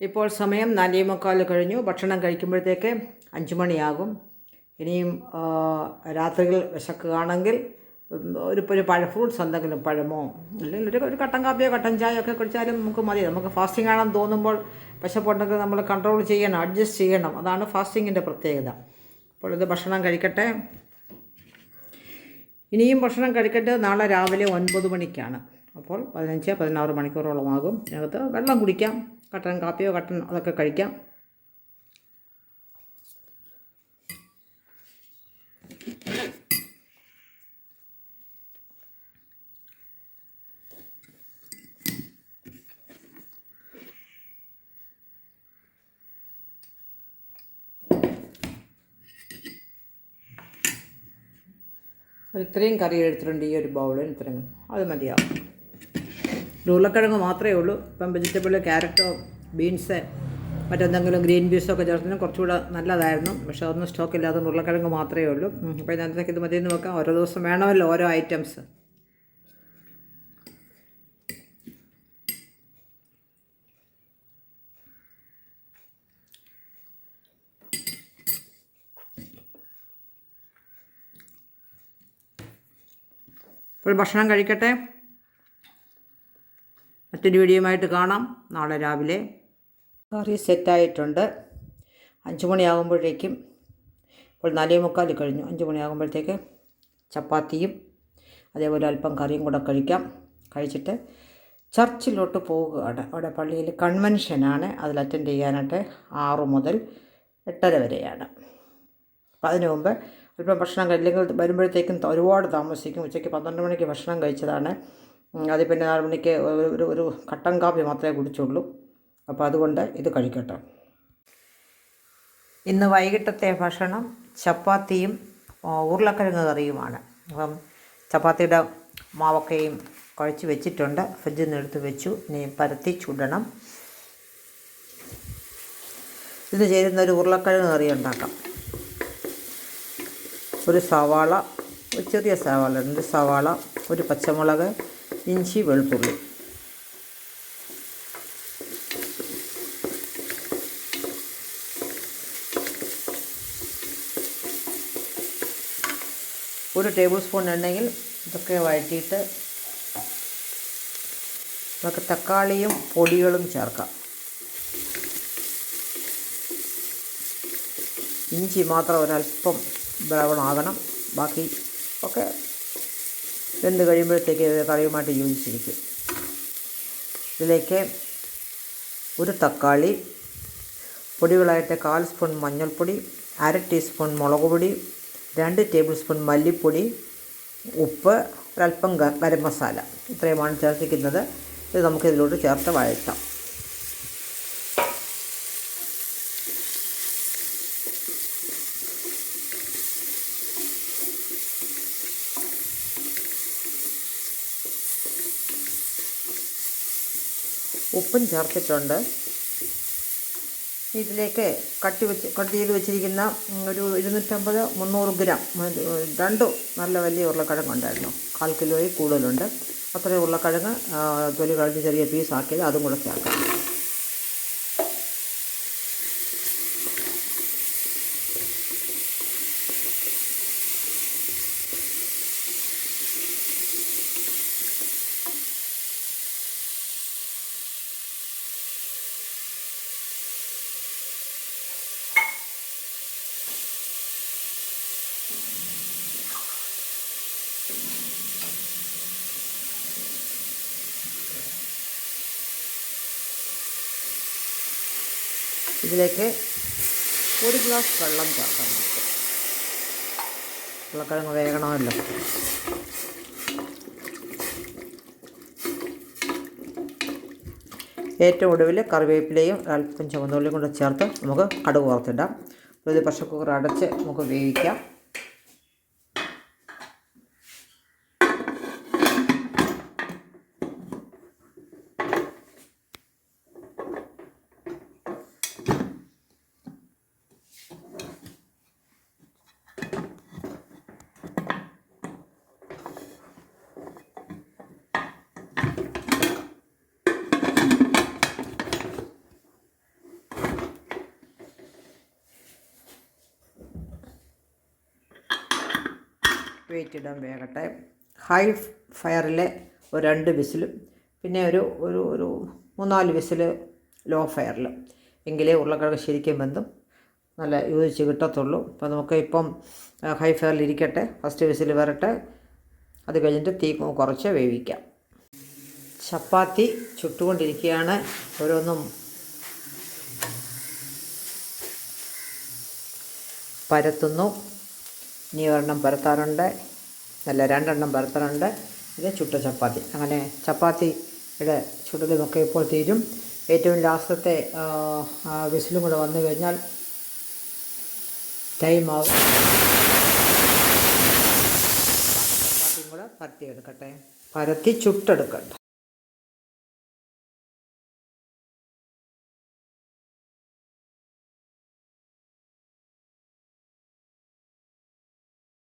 ഇപ്പോൾ സമയം നാലേ മുക്കാൽ കഴിഞ്ഞു. ഭക്ഷണം കഴിക്കുമ്പോഴത്തേക്ക് അഞ്ച് മണിയാകും. ഇനിയും രാത്രികൾ വിശക്കുകയാണെങ്കിൽ ഒരു ഒരു പഴ ഫ്രൂട്ട്സ് എന്തെങ്കിലും പഴമോ അല്ലെങ്കിൽ ഒരു ഒരു കട്ടൻ കാപ്പിയോ കട്ടൻ ചായയോ ഒക്കെ കുടിച്ചാലും നമുക്ക് മതി. നമുക്ക് ഫാസ്റ്റിംഗ് ആണെന്ന് തോന്നുമ്പോൾ വിശപ്പുണ്ടെങ്കിൽ നമ്മൾ കൺട്രോൾ ചെയ്യണം അഡ്ജസ്റ്റ് ചെയ്യണം. അതാണ് ഫാസ്റ്റിങ്ങിന്റെ പ്രത്യേകത. അപ്പോൾ ഇത് ഭക്ഷണം കഴിക്കട്ടെ. ഇനിയും ഭക്ഷണം കഴിക്കട്ടെ. നാളെ രാവിലെ ഒൻപത് മണിക്കാണ്. അപ്പോൾ പതിനഞ്ച് പതിനാറ് മണിക്കൂറോളമാകും. അതിനകത്ത് വെള്ളം കുടിക്കാം. കട്ടൻ കാപ്പിയോ കട്ടൻ അതൊക്കെ കഴിക്കാം ഒരു ഇത്രയും കറി എടുത്തിട്ടുണ്ട് ഈ ഒരു ബൗളിൽ ഇത്രയും അത് മതിയാവും ഒരു ഉരുളക്കിഴങ്ങ് മാത്രമേ ഉള്ളൂ. ഇപ്പം വെജിറ്റബിൾ ക്യാരറ്റോ ബീൻസ് മറ്റെന്തെങ്കിലും ഗ്രീൻ പീസോ ഒക്കെ ചേർത്തിന് കുറച്ചുകൂടെ നല്ലതായിരുന്നു. പക്ഷേ അതൊന്നും സ്റ്റോക്ക് ഇല്ലാതെ ഉരുളക്കിഴങ്ങ് മാത്രമേ ഉള്ളൂ. അപ്പോൾ ഇതിനകത്തേക്ക് ഇത് മതിയെന്ന് വെക്കാം. ഓരോ ദിവസം വേണമല്ലോ ഓരോ ഐറ്റംസ് ഇപ്പോൾ ഭക്ഷണം കഴിക്കട്ടെ? മറ്റൊരു വീഡിയോയുമായിട്ട് കാണാം. നാളെ രാവിലെ കറി സെറ്റായിട്ടുണ്ട്. അഞ്ച് മണിയാകുമ്പോഴേക്കും ഇപ്പോൾ നാലേ മുക്കാൽ കഴിഞ്ഞു. അഞ്ച് മണിയാകുമ്പോഴത്തേക്ക് ചപ്പാത്തിയും അതേപോലെ അല്പം കറിയും കൂടെ കഴിക്കാം. കഴിച്ചിട്ട് ചർച്ചിലോട്ട് പോവുകയാണ്. അവിടെ പള്ളിയിൽ കൺവെൻഷനാണ്. അതിൽ അറ്റൻഡ് ചെയ്യാനായിട്ട് ആറു മുതൽ എട്ടര വരെയാണ്. അപ്പം അതിനു മുമ്പ് അല്പം ഭക്ഷണം കഴില്ലെങ്കിൽ വരുമ്പോഴത്തേക്കും ഒരുപാട് താമസിക്കും. ഉച്ചയ്ക്ക് പന്ത്രണ്ട് മണിക്ക് ഭക്ഷണം കഴിച്ചതാണ്. ഉം, അത് പിന്നെ നാല് മണിക്ക് ഒരു ഒരു കട്ടൻ കാപ്പി മാത്രമേ കുടിച്ചുള്ളൂ. അപ്പോൾ അതുകൊണ്ട് ഇത് കഴിക്കട്ടെ. ഇന്ന് വൈകിട്ടത്തെ ഭക്ഷണം ചപ്പാത്തിയും ഉരുളക്കിഴങ്ങ് കറിയുമാണ്. അപ്പം ചപ്പാത്തിയുടെ മാവൊക്കെയും കുഴച്ച് വെച്ചിട്ടുണ്ട്. ഫ്രിഡ്ജിൽ നിന്ന് എടുത്ത് വെച്ചു. ഇനി പരത്തി ചുടണം. ഇത് ചേരുന്ന ഒരു ഉരുളക്കിഴങ്ങ് കറി ഉണ്ടാക്കാം. ഒരു സവാള ഒരു ചെറിയ സവാള രണ്ട് സവാള ഒരു പച്ചമുളക് ഇഞ്ചി വെളുത്തുള്ളി. ഒരു ടേബിൾ സ്പൂൺ എണ്ണയിൽ ഇതൊക്കെ വഴറ്റിയിട്ട് നമുക്ക് തക്കാളിയും പൊടികളും ചേർക്കാം. ഇഞ്ചി മാത്രം ഒരല്പം ബ്രൗൺ ആകണം. ബാക്കി ഒക്കെ വെന്ത് കഴിയുമ്പോഴത്തേക്ക് കറിയുമായിട്ട് യോജിച്ചിരിക്കും. ഇതിലേക്ക് ഒരു തക്കാളി പൊടികളായിട്ട് കാൽ സ്പൂൺ മഞ്ഞൾപ്പൊടി അര ടീസ്പൂൺ മുളക് പൊടി രണ്ട് ടേബിൾ സ്പൂൺ മല്ലിപ്പൊടി ഉപ്പ് ഒരല്പം ഗരം മസാല. ഇത്രയുമാണ് ചേർത്തിക്കുന്നത് ഇത് നമുക്കിതിലോട്ട് ചേർത്ത് വഴറ്റാം. ഉപ്പും ചേർത്തിട്ടുണ്ട്. ഇതിലേക്ക് കട്ടി വെച്ച് കട്ട് ചെയ്ത് വെച്ചിരിക്കുന്ന ഒരു ഇരുന്നൂറ്റമ്പത് മുന്നൂറ് ഗ്രാം രണ്ടു നല്ല വലിയ ഉരുളക്കിഴങ്ങുണ്ടായിരുന്നു. കാൽ കിലോയിൽ കൂടുതലുണ്ട്. അത്രയും ഉരുളക്കിഴങ്ങ് തൊലി കളഞ്ഞ് ചെറിയ പീസാക്കിയത് അതും കൂടെ ചേർക്കാം. ഇതിലേക്ക് ഒരു ഗ്ലാസ് വെള്ളം ചേർക്കാം. നമുക്ക് ഉരുളക്കിഴങ്ങ് വേകണമല്ലോ. ഏറ്റവും ഒടുവിൽ കറിവേപ്പിലയും അല്പം ചുവന്നുള്ളിയും കൂടെ ചേർത്ത് നമുക്ക് കടുക് വറുത്തിടാം. ഒരു പ്രഷർ കുക്കർ അടച്ച് നമുക്ക് വേവിക്കാം. വെയിറ്റ് ഇടാൻ വേകട്ടെ ഹൈ ഫയറിൽ ഒരു രണ്ട് വിസിലും പിന്നെ ഒരു ഒരു ഒരു മൂന്നാൽ വിസിൽ ലോ ഫയറിൽ എങ്കിലേ ഉരുളക്കിഴങ്ങ് ശരിക്കും വെന്തും. നല്ല യോജിച്ച് കിട്ടത്തുള്ളൂ. അപ്പോൾ നമുക്ക് ഇപ്പം ഹൈ ഫയറിൽ ഇരിക്കട്ടെ. ഫസ്റ്റ് വിസിൽ വരട്ടെ. അത് കഴിഞ്ഞിട്ട് തീ കുറച്ച് വേവിക്കാം. ചപ്പാത്തി ചുട്ടുകൊണ്ടിരിക്കുകയാണ്. ഓരോന്നും പരത്തുന്നു. ഇനി ഒരെണ്ണം പരത്താറുണ്ട്. അല്ല രണ്ടെണ്ണം പരത്താറുണ്ട്. ഇത് ചുട്ട ചപ്പാത്തി. അങ്ങനെ ചപ്പാത്തിയുടെ ചുടലുമൊക്കെ ഇപ്പോൾ തീരും. ഏറ്റവും ലാസ്റ്റത്തെ വിസിലും കൂടെ വന്നു കഴിഞ്ഞാൽ ടൈമാവും ചപ്പാത്തിയും കൂടെ പരത്തിയെടുക്കട്ടെ. പരത്തി ചുട്ടെടുക്കട്ടെ.